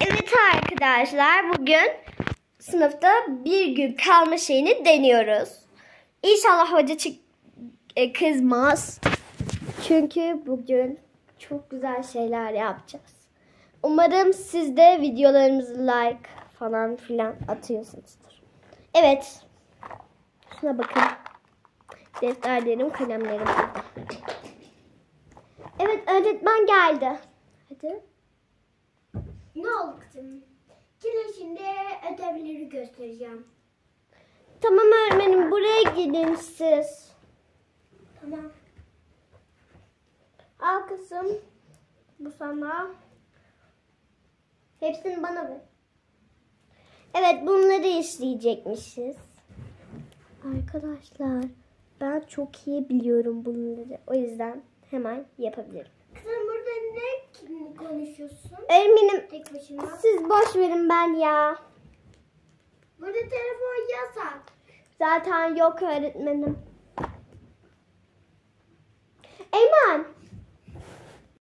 Evet arkadaşlar bugün sınıfta bir gün kalma şeyini deniyoruz. İnşallah hoca çık e, kızmaz. Çünkü bugün çok güzel şeyler yapacağız. Umarım siz de videolarımızı like falan filan atıyorsunuzdur. Evet. Şuna bakın. Defterlerim, kalemlerim. Evet öğretmen geldi. Hadi. Gelin şimdi ödevleri göstereceğim. Tamam öğretmenim buraya gidin siz. Tamam. Al kızım. Bu sana. Hepsini bana ver. Evet bunları işleyecekmişiz. Arkadaşlar ben çok iyi biliyorum bunları. O yüzden hemen yapabilirim. Kızım konuşuyorsun? Öğretmenim Tek başına. siz boş verin ben ya. Burada telefon yasak. Zaten yok öğretmenim.